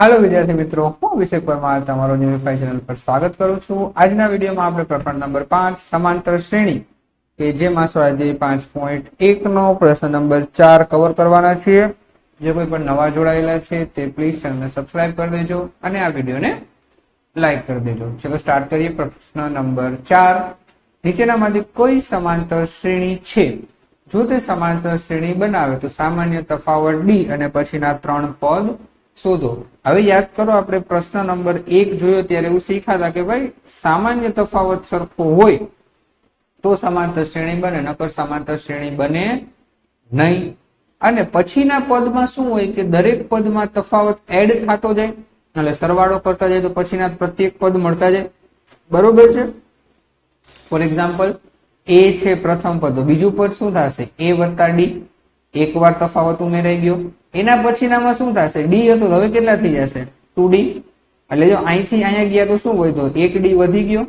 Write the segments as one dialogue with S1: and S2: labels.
S1: હાલો વિદ્યાર્થી મિત્રો, હું અભિષેક પરમાર તમારો યુનિફાઈ ચેનલ પર સ્વાગત કરું છું. આજના વિડીયોમાં આપણે પ્રકરણ નંબર પાંચ, સમાંતર શ્રેણી, કે જેમાં સ્વાધ્યાય પાંચ પોઈન્ટ એક નો પ્રશ્ન નંબર ચાર કવર કરવાના છીએ. જે કોઈ પણ નવા જોડાયેલા છે તે પ્લીઝ ચેનલને સબસ્ક્રાઇબ કરી દેજો અને આ વિડીયોને લાઈક કરી દેજો. ચલો સ્ટાર્ટ કરીએ પ્રશ્ન નંબર ચાર. નીચેનામાંથી કોઈ સમાંતર શ્રેણી છે? જો તે સમાંતર શ્રેણી બનાવે તો સામાન્ય તફાવત ડી અને પછીના ત્રણ પદ શોધો. હવે યાદ કરો, આપણે પ્રશ્ન નંબર એક જોયો ત્યારે એવું શીખાતા કે ભાઈ, સામાન્ય તફાવત સરખો હોય તો સમાંતર શ્રેણી બને, નકર સમાંતર શ્રેણી બને નહીં. અને પછીના પદમાં શું હોય કે દરેક પદમાં તફાવત એડ થતો જાય, એટલે સરવાળો કરતા જાય તો પછીના પ્રત્યેક પદ મળતા જાય. બરોબર છે? ફોર એક્ઝામ્પલ એ છે પ્રથમ પદ. બીજું પદ શું થશે? એ વત્તા ડી એક વાર તફાવત ઉમેરાઈ ગયો. એના પછીનામાં શું થશે? ડી હતો હવે કેટલા થઈ જશે? ટુ ડી એટલે જો અહીંથી અહીંયા ગયા તો શું હોય તો? એક ડી વધી ગયો.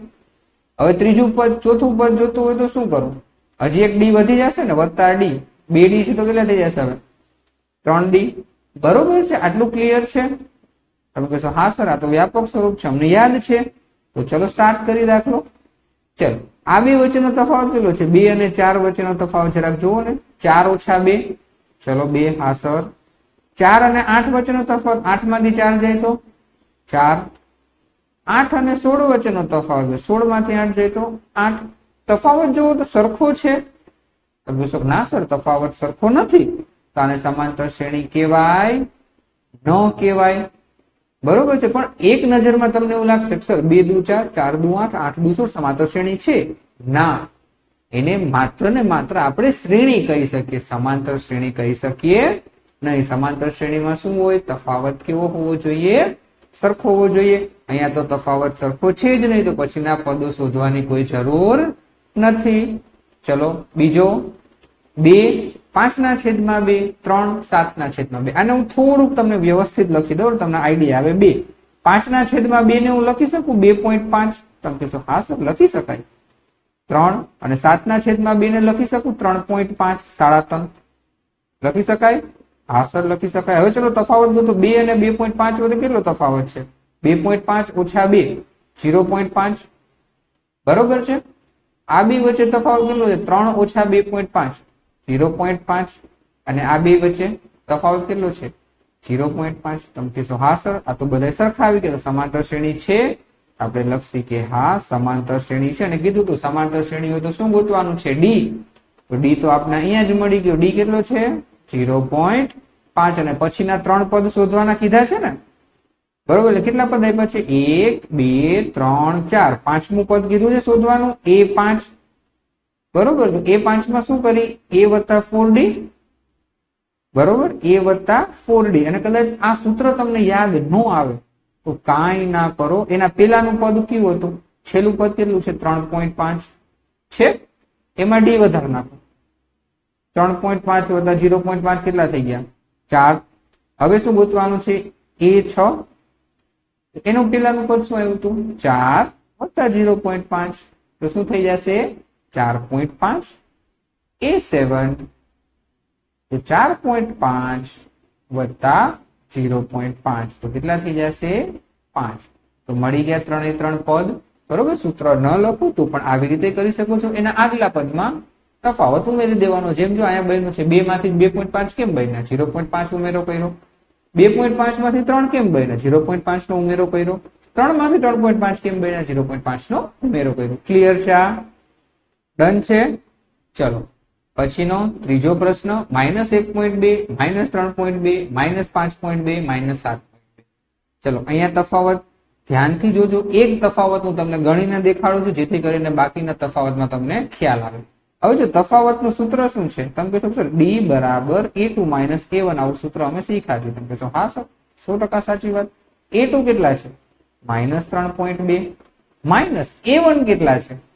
S1: હવે ત્રીજું પદ, ચોથું પદ જોતું હોય તો શું કરવું હજી એક ડી વધી જશે ને વત્તા ડી બે ડી છે તો કેટલા થઈ જશે હવે? ત્રણ ડી બરોબર છે? આટલું ક્લિયર છે? તમે કહેશો, હા સર, આ તો વ્યાપક સ્વરૂપ છે. અમને યાદ છે. તો ચલો સ્ટાર્ટ કરી દાખલો. ચલો, આ બે વચ્ચેનો તફાવત કેટલો છે? બે અને ચાર વચ્ચેનો તફાવત જરાક જુઓ ને. ચાર ઓછા બે. ચલો, બે, હા, સર. ચાર અને આઠ વચ્ચેનો તફાવત આઠમાંથી ચાર જાય તો? ચાર. આઠ અને સોળ વચ્ચેનો તફાવત સોળમાંથી આઠ જાય તો? આઠ. તફાવત જુઓ તો સરખો છે. ના, સર, તફાવત સરખો નથી. તો આને સમાંતર શ્રેણી કહેવાય, ન કહેવાય. બરોબર છે, પણ એક નજરમાં તમને એવું લાગશે સર બે દુ ચાર ચાર દુ આઠ આઠ દુ સોળ સમાંતર શ્રેણી છે. ના, એને માત્ર ને માત્ર આપણે શ્રેણી કહી શકીએ. સમાંતર શ્રેણી કહી શકીએ નહીં. સમાંતર શ્રેણીમાં શું હોય? તફાવત કેવો હોવો જોઈએ? સરખો હોવો જોઈએ. અહીંયા તો તફાવત સરખો છે જ નહીં, તો પછીના પદો શોધવાની કોઈ જરૂર નથી. ચલો, બીજો. બે પાંચના છેદમાં બે, ત્રણ, સાતના છેદમાં બે. આને હું થોડુંક તમને વ્યવસ્થિત લખી દઉં, તમને આઈડિયા આવે બે. પાંચના છેદમાં બે ને હું લખી શકું? બે પોઈન્ટ પાંચ. તમે કહેશો, હા સર, લખી શકાય. ત્રણ અને સાતના છેદમાં બે ને લખી શકું? ત્રણ પોઈન્ટ પાંચ, સાડા ત્રણ. લખી શકાય? હા સર, લખી શકાય. હવે ચલો તફાવત ગોતો. બે અને બે પોઈન્ટ પાંચ વચ્ચે કેટલો તફાવત છે? બે પોઈન્ટ પાંચ ઓછા બે. જીરો પોઈન્ટ પાંચ. બરોબર છે? આ બે વચ્ચે તફાવત કેટલો છે? ત્રણ ઓછા બે પોઈન્ટ પાંચ. ઝીરો પોઈન્ટ પાંચ અને આ બે વચ્ચે તફાવત કેટલો છે? ઝીરો પોઈન્ટ પાંચ. તમે કહેશો, હા, સર. આ તો બધા સરખા આવી ગયા. સમાંતર શ્રેણી છે. આપણે લખશી કે, હા, સમાંતર શ્રેણી છે. અને કીધું તું સમાંતર શ્રેણી હોય તો શું ગોતવાનું છે? ડી તો ડી તો આપણે અહીંયા જ મળી ગયો. ડી કેટલો છે? ઝીરો પોઈન્ટ પાંચ. અને પછીના ત્રણ પદ શોધવાના કીધા છે ને? બરોબર, એટલે કેટલા પદ આપ્યા છે? એક, બે, ત્રણ, ચાર. પાંચમું પદ કીધું છે શોધવાનું? એ પાંચ. બરોબર તો એ પાંચમાં શું કરી? એ વત્તા ફોર ડી બરોબર? એ વત્તા ફોર ડી અને કદાચ આ સૂત્ર તમને યાદ ન આવે, તો કાંઈ ના કરો. એના પેલાનું પદ કયું હતું? છેલ્લું પદ કેટલું છે? ત્રણ પોઈન્ટ પાંચ. છે? એમાં ડી વધારે નાખો. ત્રણ પોઈન્ટ પાંચ વત્તા ઝીરો પોઈન્ટ પાંચ કેટલા થઈ ગયા? ચાર. હવે શું ગોતવાનું છે? એ છ. એનું પેલાનું પદ શું આવ્યું હતું? ચાર. વત્તા ઝીરો પોઈન્ટ પાંચ. તો શું થઈ જશે? ચાર પોઈન્ટ પાંચ? એ સેવન તો ચાર પોઈન્ટ પાંચ વત્તા ઝીરો પોઈન્ટ પાંચ. તો કેટલા થઈ જશે? પાંચ. તો મળી ગયા ત્રણે ત્રણ પદ. બરોબર? સૂત્ર ન લખું તો પણ આવી રીતે કરી શકો છો. એના આગલા પદમાં તફાવત ઉમેરી દેવાનો. જેમ જો અહીંયા બન્યું છે બે માંથી બે પોઈન્ટ પાંચ કેમ બન્યા? ઝીરો પોઈન્ટ પાંચ ઉમેરો કર્યો. બે પોઈન્ટ પાંચમાંથી ત્રણ કેમ બન્યા? ઝીરો પોઈન્ટ પાંચ નો ઉમેરો કર્યો. ત્રણમાંથી ત્રણ પોઈન્ટ પાંચ કેમ બન્યા? ઝીરો પોઈન્ટ પાંચ નો ઉમેરો કર્યો. ક્લિયર છે આ? ડન છે? ચલો. પછીનો ત્રીજો પ્રશ્ન, માઇનસ એક પોઈન્ટ બે, માઇનસ ત્રણ પોઈન્ટ બે, માઇનસ પાંચ પોઈન્ટ બે, માઇનસ સાત પોઈન્ટ બે. ચલો, અહીંયા તફાવત. ધ્યાનથી જોજો, એક તફાવત હું તમને ગણીને દેખાડું છું, જેથી કરીને બાકીના તફાવતમાં તમને ખ્યાલ આવે. હવે જો તફાવતનું સૂત્ર શું છે? તમે કહેશો, સર ડી બરાબર a two minus a one, આવું સૂત્ર અમે શીખ્યા છે. તમે કહેશો, હા, સર, સો ટકા સાચી વાત. એ ટુ કેટલા છે? માઇનસ ત્રણ પોઈન્ટ બે. માઇનસ એ વન કેટલા છે?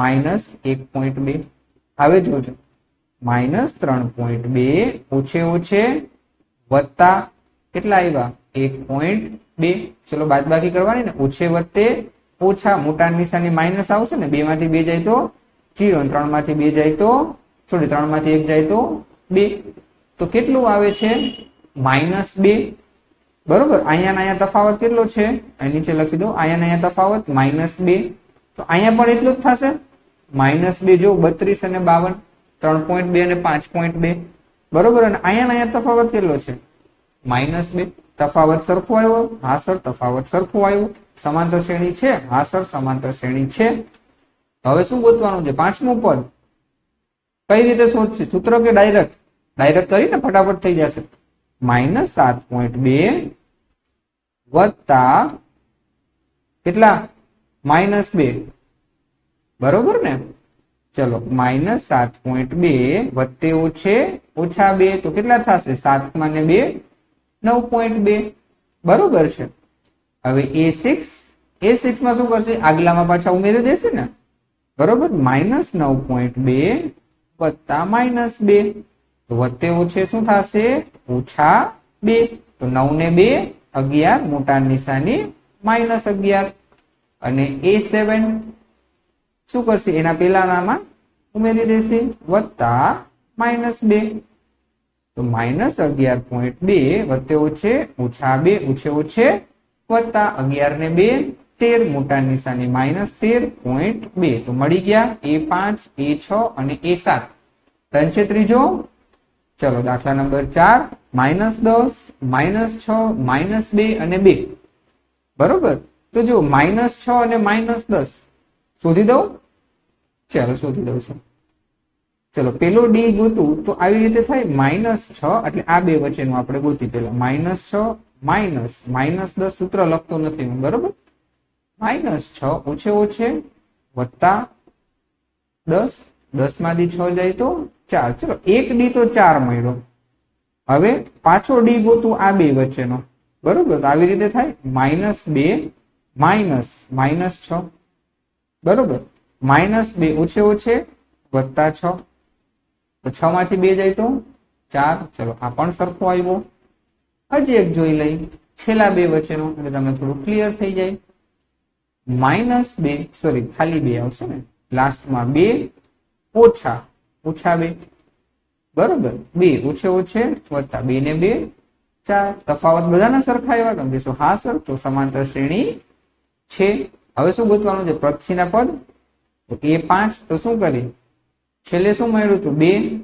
S1: માઇનસ એક પોઈન્ટ બે. હવે જોજો. માઇનસ ત્રણ પોઈન્ટ બે ઓછે ઓછે વત્તા કેટલા આવ્યા? એક પોઈન્ટ બે. ચલો બાદબાકી કરવાની ને ઓછે વત્તે ઓછા મોટા નિશાની માઇનસ આવશે ને બે માંથી બે જાય તો જીરો ત્રણમાંથી બે જાય તો સોરી ત્રણમાંથી એક જાય તો બે. તો કેટલું આવે છે? માઇનસ બે. બરોબર? અહીંયા અહીંયા તફાવત કેટલો છે? અહીં નીચે લખી દો. અહીંયા અહીંયા તફાવત માઇનસ બે. તો અહીંયા પણ એટલું જ થશે? માઇનસ બે જો, બત્રીસ અને બાવન, ત્રણ પોઈન્ટ બે અને પાંચ પોઈન્ટ બે. બરોબર? અને અહીંયા અહીંયા તફાવત કેટલો છે? માઇનસ બે. તફાવત સરખો આવ્યો? હા, સર, તફાવત સરખો આવ્યો. સમાંતર શ્રેણી છે? હા, સર, સમાંતર શ્રેણી છે. હવે શું ગોતવાનું છે? પાંચમું પદ. કઈ રીતે શોધશે? સૂત્ર કે ડાયરેક્ટ? ડાયરેક્ટ કરીને ફટાફટ થઈ જશે. માઇનસ સાત પોઈન્ટ બે વત્તા કેટલા? માઇનસ બે. બરોબર ને? ચલો માઇનસ સાત પોઈન્ટ બે વત્તે ઓછે, ઓછા બે, તો કેટલા થશે? સાત ને બે, નવ પોઈન્ટ બે. બરોબર છે. હવે એ સિક્સ એ સિક્સમાં શું કરશે? આગલામાં પાછા ઉમેરી દેશે ને? બરોબર? માઇનસ નવ પોઈન્ટ બે વત્તા માઇનસ બે. તો વત્તે ઓછે શું થશે? ઓછા બે. તો નવ ને બે, અગિયાર, મોટા નિશાની માઇનસ અગિયાર. અને એ સેવન શું કરશે? એના પહેલાનામાં ઉમેરી દેશે વત્તા માઇનસ બે. તો માઇનસ અગિયાર પોઈન્ટ બે વત્તે ઓછે ઓછા બે, ઓછે ઓછે વત્તા અગિયાર ને બે, તેર મોટા નિશાની માઇનસ તેર પોઈન્ટ બે. તો મળી ગયા એ પાંચ, એ છ અને એ સાત. ડન છે ત્રીજો. ચલો, દાખલા નંબર ચાર. માઇનસ દસ, માઇનસ છ, માઇનસ બે અને બે. બરોબર? તો જો માઇનસ છ અને માઇનસ દસ. શોધી દઉં? ચાલો શોધી દઉં છું. ચલો, પેલો ડી ગોતું તો આવી રીતે થાય માઇનસ છ, એટલે આ બે વચ્ચેનું આપણે ગોતી પેલા માઇનસ છ, માઇનસ. માઇનસ દસ સૂત્ર લખતો નથી બરોબર? માઇનસ છ ઓછે ઓછે વત્તા દસ. દસમાંથી છ જાય તો ચાર. ચલો, એક ડી તો ચાર મળ્યો. હવે પાછો ડી ગોતું આ બે વચ્ચેનો. બરોબર? તો આવી રીતે થાય. માઇનસ બે, માઇનસ. માઇનસ છ. બરોબર. માઇનસ બે ઓછે ઓછે વત્તા છ. તો છ માંથી બે જાય તો ચાર. ચલો, આ પણ સરખો આવ્યો. હજી એક જોઈ લઈ. છેલ્લા બે વચ્ચેનો, એટલે તમને થોડું ક્લિયર થઈ જાય. માઇનસ બે સોરી ખાલી બે આવશે ને. લાસ્ટમાં બે ઓછા ઓછા બે. બરોબર. બે ઓછે ઓછે વત્તા બે ને બે, ચાર. તફાવત બધાના સરખા આવ્યા. ગમે કહેશો હા સર તો સમાંતર શ્રેણી છે. હવે શું ગોતવાનું છે? પછીના પદ? એ પાંચ, તો શું કરી છેલ્લે શું મળ્યું હતું? બે.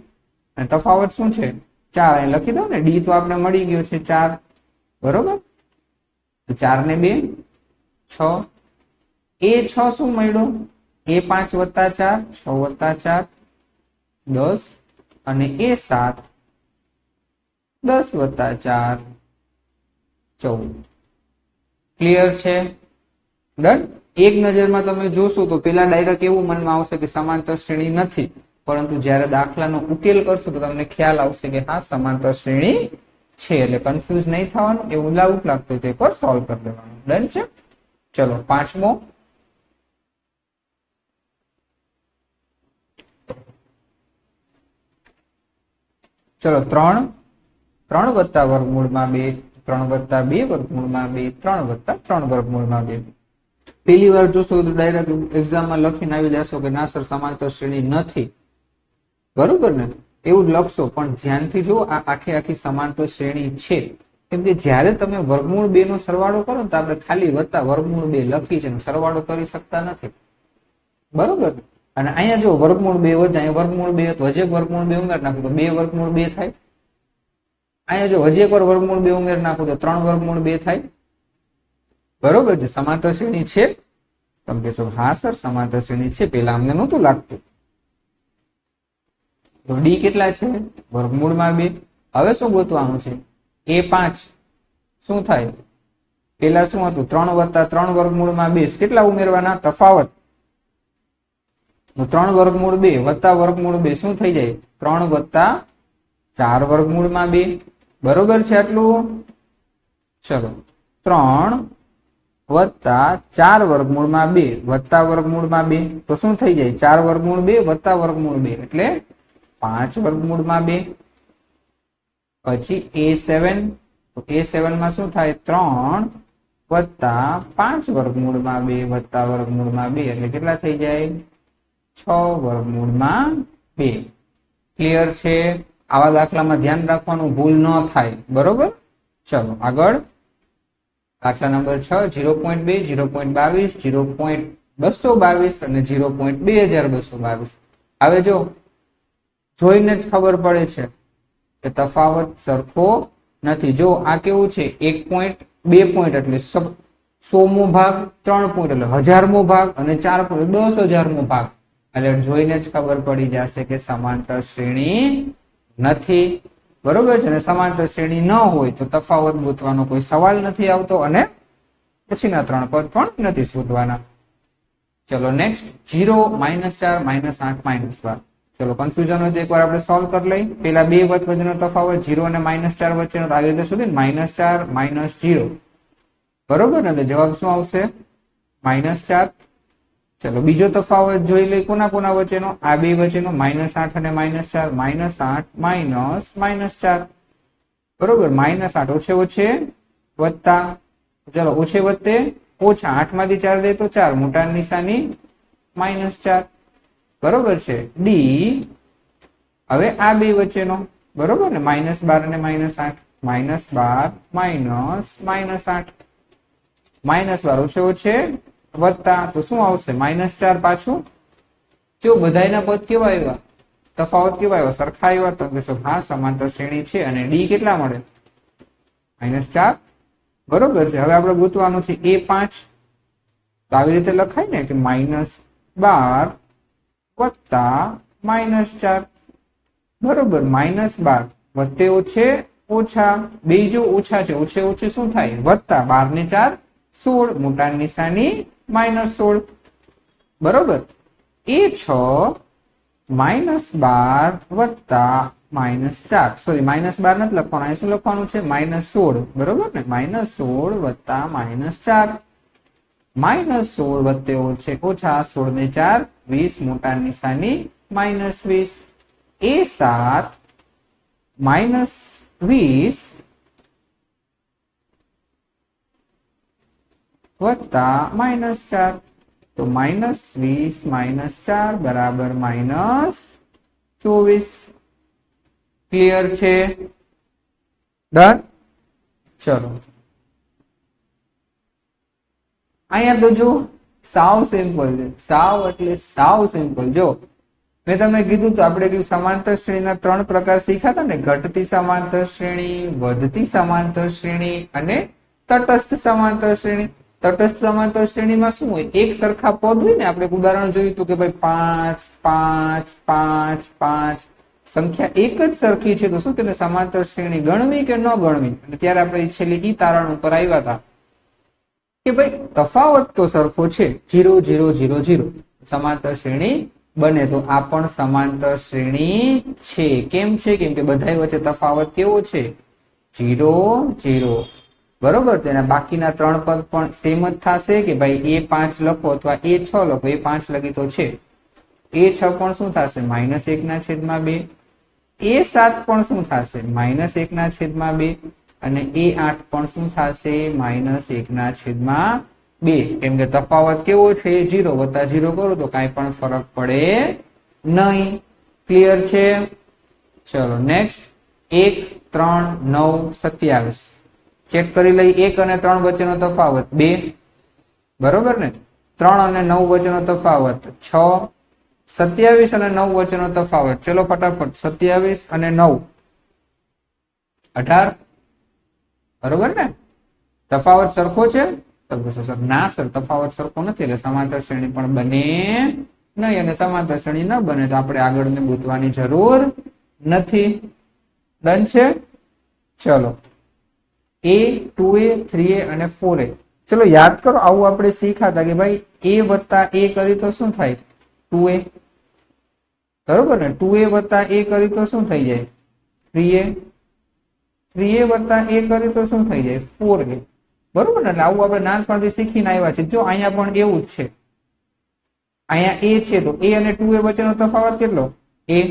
S1: અને તફાવત શું છે? ચાર. અહીં લખી દો ને. ડી તો આપણે મળી ગયો છે ચાર. બરોબર? ચાર ને બે. છ. એ છ શું મળ્યું? એ પાંચ વત્તા ચાર, છ વત્તા ચાર, દસ. અને એ સાત. દસ વત્તા ચાર. ચૌદ. ક્લિયર છે? ડન? એક નજરમાં તમે જોશો તો પેલા ડાયરેક્ટ એવું મનમાં આવશે કે સમાંતર શ્રેણી નથી. પરંતુ જ્યારે દાખલાનો ઉકેલ કરશો તો તમને ખ્યાલ આવશે કે હા, સમાંતર શ્રેણી છે. એટલે કન્ફ્યુઝ નહીં થવાનું એવું લાઉટ લાગતું તે પર સોલ્વ કરી દેવાનું. ડન છે? ચલો, પાંચમો. ચલો, ત્રણ. ત્રણ વત્તા વર્ગમૂળમાં બે, ત્રણ વત્તા બે વર્ગમૂળમાં બે, ત્રણ વત્તા ત્રણ વર્ગમૂળમાં બે. પેલી વાર જોશો તો ડાયરેક્ટ એક્ઝામમાં લખીને આવી જશો કે ના સર, સમાંતર શ્રેણી નથી. બરોબર ને? એવું જ લખશો. પણ ધ્યાનથી જો આ આખી આખી સમાંતર શ્રેણી છે. કેમ કે જ્યારે તમે વર્ગમૂળ બે નો સરવાળો કરો ને તો આપણે ખાલી વત્તા વર્ગમૂળ બે લખી છે સરવાળો કરી શકતા નથી. બરોબર અને અહીંયા જો વર્ગમૂળ બે વધે, અહીંયા વર્ગમૂળ બે તો હજી એક વર્ગમૂળ બે ઉમેર નાખો તો બે વર્ગમૂળ બે થાય. અહીંયા જો હજી એક વાર વર્ગમૂળ બે ઉમેર નાખો તો ત્રણ વર્ગમૂળ બે થાય. બરોબર? છે સમાંતર શ્રેણી છે, તમે કહેશો, હા, સર સમાંતર શ્રેણી છે. પેલા અમને નહોતું લાગતું. તો ડી કેટલા છે? વર્ગમૂળમાં બે. હવે શું ગોતવાનું છે? એ પાંચ. શું થાય? પેલા શું હતું? ત્રણ વત્તા ત્રણ વર્ગમૂળમાં બે. કેટલા ઉમેરવાના? તફાવત. ત્રણ વર્ગમૂળ બે વત્તા વર્ગમૂળ બે. શું થઈ જાય? ત્રણ વત્તા ચાર વર્ગમૂળમાં બે. બરોબર છે આટલું? ચલો. ત્રણ વત્તા ચાર વર્ગમૂળમાં બે. વત્તા વર્ગમૂળમાં બે. તો શું થઈ જાય? ચાર વર્ગમૂળ બે, વત્તા વર્ગમૂળ બે. એટલે પાંચ વર્ગમૂળમાં બે. પછી એ સેવન. એ સેવનમાં શું થાય? ત્રણ વત્તા પાંચ વર્ગમૂળમાં બે. વત્તા વર્ગમૂળમાં બે. એટલે કેટલા થઈ જાય? છ વર્ગમૂળમાં બે. ક્લિયર છે? આવા દાખલામાં ધ્યાન રાખવાનું ભૂલ ન થાય. બરોબર? ચલો આગળ. દાખલા નંબર છ, જીરો પોઈન્ટ બે, જીરો પોઈન્ટ બાવીસ, જીરો પોઈન્ટ બસો બાવીસ અને જીરો પોઈન્ટ બે હજાર બસો બાવીસ. હવે જો જોઈને જ ખબર પડે છે કે તફાવત સરખો નથી. જો આ કેવું છે? એક પોઈન્ટ, બે પોઈન્ટ એટલે સોમો ભાગ, ત્રણ પોઈન્ટ એટલે હજારમો ભાગ અને ચાર પોઈન્ટ દસ હજારમો ભાગ. એટલે જોઈને જ ખબર પડી જશે કે સમાંતર શ્રેણી નથી. બરોબર છે? અને સમાંતર શ્રેણી ન હોય તો તફાવત ગોતવાનો કોઈ સવાલ નથી આવતો અને પછીના ત્રણ પદ પણ નથી શોધવાના. ચલો નેક્સ્ટ જીરો માઇનસ ચાર માઇનસ આઠ માઇનસ બાર. ચલો કન્ફ્યુઝન હોય તો એકવાર આપણે સોલ્વ કરી લઈ પેલા બે વચ્ચેનો તફાવત જીરો અને માઇનસ ચાર વચ્ચેનો આવી રીતે શોધી માઇનસ ચાર માઇનસ જીરો બરોબર? એટલે જવાબ શું આવશે? માઇનસ ચાર. ચલો, બીજો તફાવત જોઈ લઈ કોના કોના વચ્ચેનો? આ બે વચ્ચેનો માઇનસ આઠ અને માઇનસ ચાર. માઇનસ આઠ માઇનસ માઇનસ ચાર. બરોબર? માઇનસ આઠ, ઓછે ઓછે વત્તા, ચલો, ઓછે વત્તે ઓછા આઠમાંથી ચાર દે તો ચાર. મોટા નિશાની માઇનસ ચાર. બરોબર છે? ડી હવે આ બે વચ્ચેનો, બરોબર ને? માઇનસ બાર અને માઇનસ આઠ. માઇનસ બાર માઇનસ માઇનસ આઠ. માઇનસ બાર, ઓછે ઓછે વત્તા, તો શું આવશે? માઇનસ ચાર પાછું? જો બધાના પદ કેવા આવ્યા? તફાવત કેવા આવ્યા? સરખા આવ્યા તો કહેશો હા, સમાંતર શ્રેણી છે અને ડી કેટલા મળે? માઇનસ ચાર? બરોબર છે. હવે આપણે ગોતવાનું છે એ પાંચ. તો આવી રીતે લખાય ને કે માઇનસ બાર વત્તા માઇનસ ચાર. બરોબર, માઇનસ બાર. વત્તે ઓછે ઓછા, બે જો ઓછા છે, ઓછે ઓછે શું થાય? વત્તા બાર ને ચાર, સોળ. મોટા નિશાની માઇનસ સોળ. બરોબર. એ છ માઇનસ બાર વત્તા માઇનસ ચાર. સોરી માઇનસ બાર નથી લખવાનું. અહીં શું લખવાનું છે? માઇનસ સોળ. બરોબર ને? માઇનસ સોળ વત્તા માઇનસ ચાર. માઇનસ સોળ વત્તે ઓછે ઓછા સોળ ને ચાર. વીસ મોટા નિશાની માઇનસ વીસ. એ સાત માઇનસ વીસ વત્તા માઇનસ ચાર. તો માઇનસ વીસ, માઇનસ ચાર, બરાબર માઇનસ ચોવીસ. ક્લિયર છે? ડન? ચલો. અહીંયા તો જો સાવ સિમ્પલ છે. સાવ એટલે સાવ સિમ્પલ. જો મેં તમને કીધું તો આપણે કીધું સમાંતર શ્રેણીના ત્રણ પ્રકાર શીખ્યા હતા ને, ઘટતી સમાંતર શ્રેણી, વધતી સમાંતર શ્રેણી અને તટસ્થ સમાંતર શ્રેણી. તટસ્થ સમાંતર શ્રેણીમાં શું હોય? એક સરખા પદ હોય ને, આપણે ઉદાહરણ જોયું હતું કે ભાઈ પાંચ પાંચ પાંચ પાંચ. સંખ્યા એક જ સરખી છે, તો શું તેને સમાંતર શ્રેણી ગણવી કે ન ગણવી? ત્યારે આપણે છેલ્લી ઈ તારણ ઉપર આવ્યા હતા કે ભાઈ તફાવત તો સરખો છે, જીરો જીરો જીરો જીરો. સમાંતર શ્રેણી બને તો આ પણ સમાંતર શ્રેણી છે. કેમ છે? કેમ કે બધા વચ્ચે તફાવત કેવો છે? Zero zero. બરોબર? તો એના બાકીના ત્રણ પદ પણ સેમ જ થશે કે ભાઈ એ પાંચ લખો અથવા એ છ લખો? એ પાંચ લખી તો છે. એ છ પણ શું થશે? માઇનસ એકના છેદમાં બે. એ સાત પણ શું થશે? માઇનસ એકના છેદમાં બે. અને એ આઠ પણ શું થશે? માઇનસ એકના છેદમાં બે. કેમ કે તફાવત કેવો છે? જીરો વત્તા જીરો કરો તો કાંઈ પણ ફરક પડે નહીં. ક્લિયર છે? ચલો નેક્સ્ટ એક, ત્રણ, નવ, સત્યાવીસ. ચેક કરી લઈ, એક અને ત્રણ વચ્ચેનો તફાવત. બે. બરોબર ને? ત્રણ અને નવ વચ્ચેનો તફાવત. છ. સત્યાવીસ અને નવ વચ્ચેનો તફાવત. ચલો ફટાફટ. સત્યાવીસ અને નવ. અઢાર. બરોબર ને? તફાવત સરખો છે? સર ના સર, તફાવત સરખો નથી. એટલે સમાંતર શ્રેણી પણ બને નહીં અને સમાંતર શ્રેણી ન બને તો આપણે આગળને ગૂંથવાની જરૂર નથી. ડન છે ચલો. એ ટુ એ થ્રી એ અને ફોર એ ચલો યાદ કરો, આવું આપણે શીખાતા કે ભાઈ એ વત્તા એ કરી તો શું થાય? ટુ એ બરોબર ને? ટુ એ વત્તા એ કરી તો શું થઈ જાય? થ્રી એ થ્રી એ વત્તા એ કરી તો શું થઈ જાય? ફોર એ બરોબર ને? એટલે આવું આપણે નાનપણથી શીખીને આવ્યા છે જો અહીંયા પણ એવું જ છે. અહીંયા એ છે તો એ અને ટુ એ વચ્ચેનો તફાવત કેટલો? એ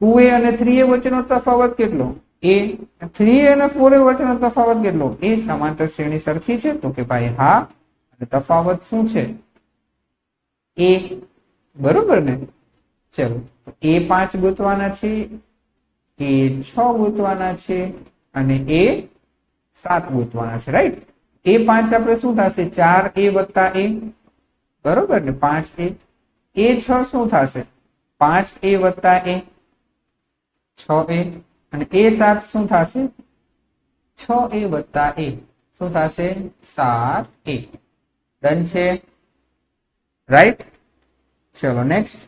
S1: ટુ એ અને થ્રી એ વચ્ચેનો તફાવત કેટલો? એ થ્રી અને ફોર એ વચ્ચેનો તફાવત કેટલો? એ સમાંતર શ્રેણી સરખી છે? તો કે ભાઈ હા, અને તફાવત શું છે? એ બરોબર ને? ચલો એ પાંચ ગોતવાના છે, એ છ ગોતવાના છે, અને એ સાત ગોતવાના છે રાઈટ એ પાંચ આપણે શું થશે? ચાર એ વત્તા એ, બરોબર ને? પાંચ એ એ છ શું થશે? પાંચ એ વત્તા એ, છ એ અને એ સાત શું થશે? છ એ વત્તા એ શું થશે? સાત એ ડન છે? રાઈટ? ચલો, નેક્સ્ટ.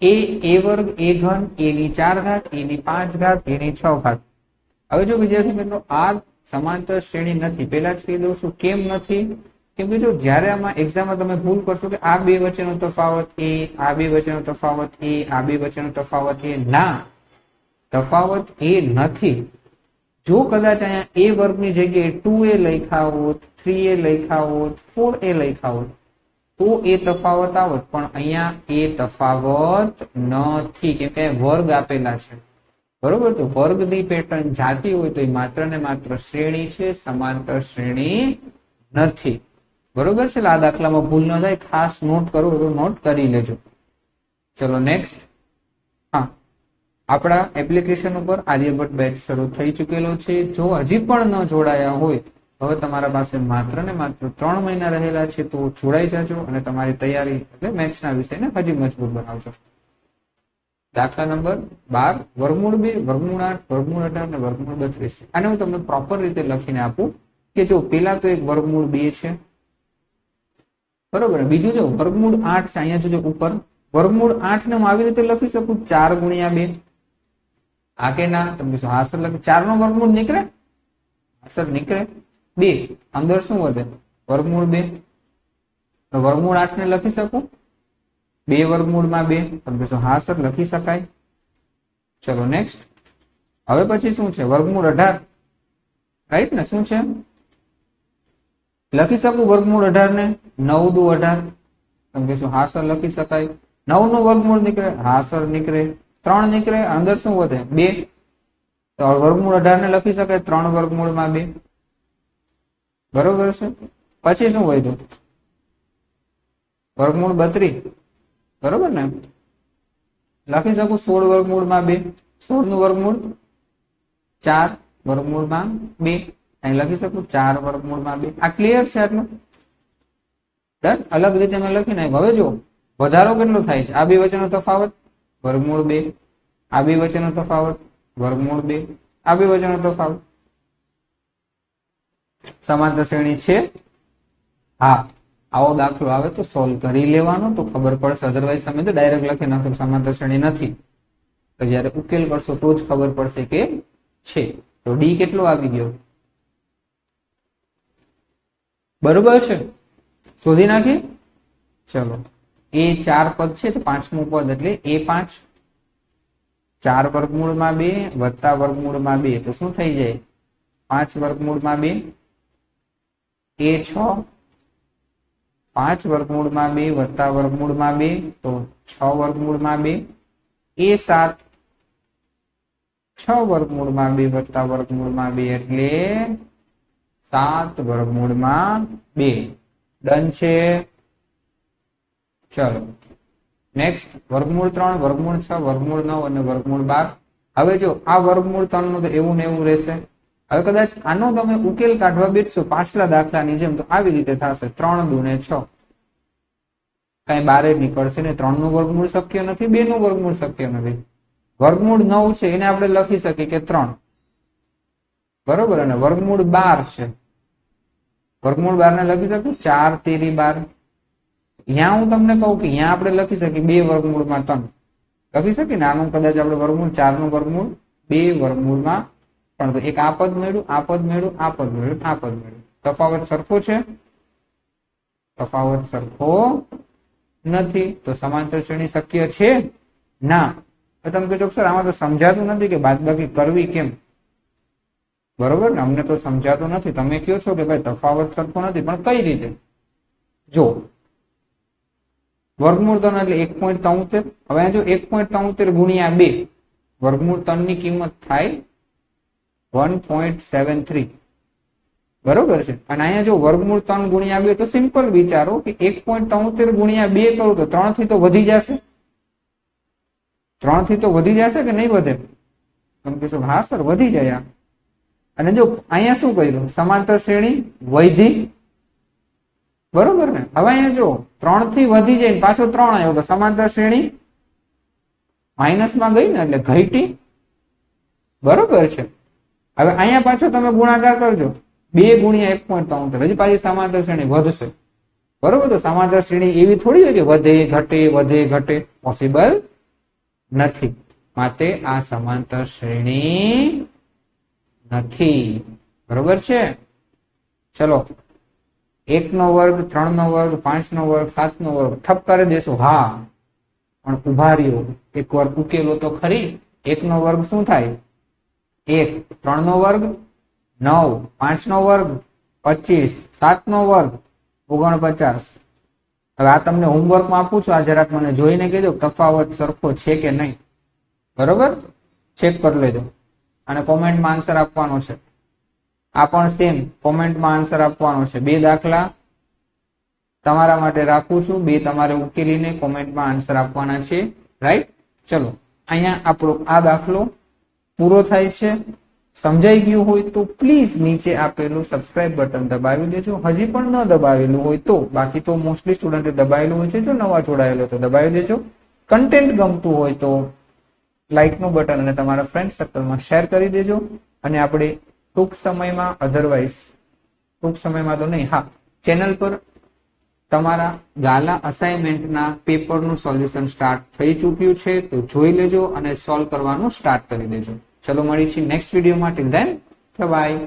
S1: એ એ વર્ગ, એ ઘન એની ચાર ઘાત એની પાંચ ઘાત એની છ ઘાત. હવે જો વિદ્યાર્થી મિત્રો, આ સમાંતર શ્રેણી નથી. પેલા જ કહી દઉં છું, કેમ નથી? કેમ કે જો જ્યારે આમાં એક્ઝામમાં તમે ભૂલ કરશો કે આ બે વચ્ચેનો તફાવત એ, આ બે વચ્ચેનો તફાવત એ, આ બે વચ્ચેનો તફાવત એ, ના. તફાવત એ નથી. જો કદાચ અહીંયા એ વર્ગની જગ્યાએ ટુ એ લખ્યા હોત થ્રી એ લખ્યા હોત ફોર એ લખ્યા હોત, તો એ તફાવત આવત. પણ અહીંયા એ તફાવત નથી. કેમ કે વર્ગ આપેલા છે. બરોબર? તો વર્ગની પેટર્ન જાતી હોય તો એ માત્ર ને માત્ર શ્રેણી છે, સમાંતર શ્રેણી નથી. બરોબર છે? આ દાખલામાં ભૂલ ન થાય. ખાસ નોટ કરો, તો નોટ કરી લેજો. ચલો નેક્સ્ટ આપણા એપ્લિકેશન ઉપર આર્યભટ્ટ બેચ શરૂ થઈ ચૂકેલો છે. જો હજી પણ ન જોડાયા હોય, હવે તમારા પાસે માત્ર ને માત્ર ત્રણ મહિના રહેલા છે તો જોડાઈ જાજો અને તમારી તૈયારી એટલે મેથ્સના વિષયને હજી મજબૂત બનાવજો. દાખલા નંબર બાર, વર્ગમૂળ બે, વર્ગમૂળ આઠ, વર્ગમૂળ અઢાર અને વર્ગમૂળ બત્રીસ આને હું તમને પ્રોપર રીતે લખીને આપું કે જો પેલા તો એક વર્ગમૂળ બે છે. બરોબર. બીજું જો વર્ગમૂળ આઠ છે, અહીંયા જો ઉપર, વર્ગમૂળ આઠ ને હું આવી રીતે લખી શકું? ચાર ગુણ્યા બે. આ કે ના, તમે જોશો હાસર લખે. ચાર નો વર્ગમૂળ નીકળે? હાસર નીકળે? બે. અંદર શું વધે? વર્ગમૂળ બે. વર્ગમૂળ આઠ ને લખી શકું? બે વર્ગમૂળમાં બે. તમે જોશો હાસર લખી શકાય. ચલો નેક્સ્ટ હવે પછી શું છે? વર્ગમૂળ અઢાર. રાઈટ ને? શું છે? લખી શકું વર્ગમૂળ અઢાર ને નવ દુ અઢાર. તમે કહેશો હાસર લખી શકાય. નવનું વર્ગમૂળ નીકળે? હાસર નીકળે. ત્રણ નીકળે અંદર શું વધે? બે. તો વર્ગમૂળ અઢાર ને લખી શકાય, ત્રણ વર્ગમૂળમાં બે. બરોબર છે? પછી શું વધ્યું? વર્ગમૂળ બત્રી બરોબર ને? લખી શકું? સોળ વર્ગમૂળમાં બે. સોળનું વર્ગમૂળ ચાર વર્ગમૂળમાં બે. અહીં લખી શકું? ચાર વર્ગમૂળમાં બે. આ ક્લિયર છે આટલું? ડન અલગ રીતે મેં લખી નાખ્યું હવે જો વધારો કેટલો થાય છે? આ બે વચ્ચેનો તફાવત? વર્ગમૂળ બે. આ બે વચ્ચેનો તફાવત, વર્ગમૂળ બે. આ બે વચ્ચેનો તફાવત. સમાંતર શ્રેણી છે? હા. આવો દાખલો આવે તો સોલ્વ કરી લેવાનો, તો ખબર પડશે. અધરવાઇઝ તમે તો ડાયરેક્ટ લખી નાખો સમાંતર શ્રેણી નથી. તો જયારે ઉકેલ કરશો, તો જ ખબર પડશે કે છે. તો ડી કેટલો આવી ગયો? બરોબર છે? શોધી નાખી ચલો. એ ચાર પદ છે તો પાંચમું પદ એટલે એ પાંચ. ચાર વર્ગમૂળમાં બે વત્તા વર્ગમૂળમાં બે. તો શું થઈ જાય? પાંચ વર્ગમૂળમાં બે. એ છ. પાંચ વર્ગમૂળમાં બે વત્તા વર્ગમૂળમાં બે. તો છ વર્ગમૂળમાં બે. એ સાત. છ વર્ગમૂળમાં બે વત્તા વર્ગમૂળમાં બે એટલે સાત વર્ગમૂળમાં બે. ડન છે. ચલો. નેક્સ્ટ વર્ગમૂળ ત્રણ, વર્ગમૂળ છ, વર્ગમૂળ નવ અને વર્ગમૂળ બાર. હવે જો આ વર્ગમૂળ ત્રણનું તો એવું ને એવું રહેશે. હવે કદાચ આનો તમે ઉકેલ કાઢવા બેઠશો પાછલા દાખલાની જેમ તો આવી રીતે થશે. ત્રણ દુને છ. કઈ બારે નીકળશે ને ત્રણનું વર્ગમૂળ શક્ય નથી બે નું વર્ગમૂળ શક્ય નથી. વર્ગમૂળ નવ છે, એને આપણે લખી શકીએ કે ત્રણ. બરોબર? અને વર્ગમૂળ બાર છે. વર્ગમૂળ બાર ને લખી શકું? ચાર તેરી બાર. અહીંયા હું તમને કહું કે અહીંયા આપણે લખી શકીએ બે વર્ગમૂળમાં ત્રણ. લખી શકીએ ને? આનું કદાચ આપણે વર્ગમૂળ ચારનું વર્ગમૂળ, બે વર્ગમૂળમાં પણ તો એક આ પદ મેળવ્યું આ પદ મેળવું આ પદ મેળ્યું, આ પદ મેળવ્યું તફાવત સરખો છે? તફાવત સરખો નથી. તો સમાંતર શ્રેણી શક્ય છે? ના. તમે કહેશો સર આમાં તો સમજાતું નથી કે બાદબાકી કરવી કેમ? બરોબર ને? અમને તો સમજાતું નથી. તમે કહો છો કે ભાઈ, તફાવત સરખો નથી, પણ કઈ રીતે? જો વર્ગમૂળ ત્રણ એટલે એક પોઈન્ટ તોતેર. હવે જો એક પોઈન્ટ તોતેર ગુણ્યા બે વર્ગમૂળ ત્રણની કિંમત થાય વન પોઈન્ટ સેવન થ્રી બરોબર છે? અને અહીંયા જો વર્ગમૂળ ત્રણ ગુણ્યા બે, તો સિમ્પલ વિચારો કે એક પોઈન્ટ તોતેર ગુણ્યા બે કરું તો ત્રણથી તો વધી જશે. ત્રણથી તો વધી જશે કે નહીં વધે? તમે કહેશો, હા, સર, વધી જાય. અને જો અહીંયા શું કર્યું? સમાંતર શ્રેણી વૈધી બરોબર ને? હવે અહીંયા જો ત્રણથી વધી જાય પાછો ત્રણ આવ્યો તો સમાંતર શ્રેણી માઇનસમાં ગઈ ને એટલે ઘટી. બરોબર છે. હવે અહીંયા પાછો તમે ગુણાકાર કરજો. બે ગુણ્યા એક પોઈન્ટ ત્રણ હજી પાછી સમાંતર શ્રેણી વધશે. બરોબર? તો સમાંતર શ્રેણી એવી થોડી હોય કે વધે, ઘટે વધે, ઘટે. પોસિબલ નથી. માટે આ સમાંતર શ્રેણી નથી. બરોબર છે? ચલો. એક નો વર્ગ, ત્રણનો વર્ગ, પાંચનો વર્ગ, સાતનો વર્ગ, ઠપ કરી દેશું. હા, પણ ઊભા રહ્યો. એક વર્ગ ઉકેલો તો ખરી. એકનો વર્ગ શું થાય? એક, ત્રણનો વર્ગ, નવ, પાંચનો વર્ગ, પચીસ, સાતનો વર્ગ, ઓગણપચાસ. હવે આ તમને હોમવર્કમાં આપું છું. આ જરાક મને જોઈને કહેજો તફાવત સરખો છે કે નહીં. બરોબર? ચેક કરી લેજો. અને કોમેન્ટમાં આન્સર આપવાનો છે. આ પણ સેમ કોમેન્ટમાં આન્સર આપવાનો છે. બે દાખલા તમારા માટે રાખું છું. બે તમારે ઉકેલીને કોમેન્ટમાં આન્સર આપવાના છે. રાઈટ ચલો, અહીંયા આપણો આ દાખલો પૂરો થાય છે. સમજાઈ ગયું હોય તો પ્લીઝ નીચે આપેલું સબસ્ક્રાઇબ બટન દબાવી દેજો. હજી પણ ન દબાવેલું હોય તો, બાકી તો મોસ્ટલી સ્ટુડન્ટે દબાવેલું હોય છે. જો નવા જોડાયેલો તો દબાવી દેજો. કન્ટેન્ટ ગમતું હોય તો લાઇકનું બટન અને તમારા ફ્રેન્ડ સર્કલમાં શેર કરી દેજો. અને આપણે ટૂંક સમયમાં અધરવાઇઝ ટૂંક સમયમાં તો નહીં. હા ચેનલ પર તમારા ગાલા અસાઇનમેન્ટના પેપરનું સોલ્યુશન સ્ટાર્ટ થઈ ચૂક્યું છે, તો જોઈ લેજો અને સોલ્વ કરવાનું સ્ટાર્ટ કરી દેજો. ચલો મળી છીએ નેક્સ્ટ વિડીયોમાં માટે. Then by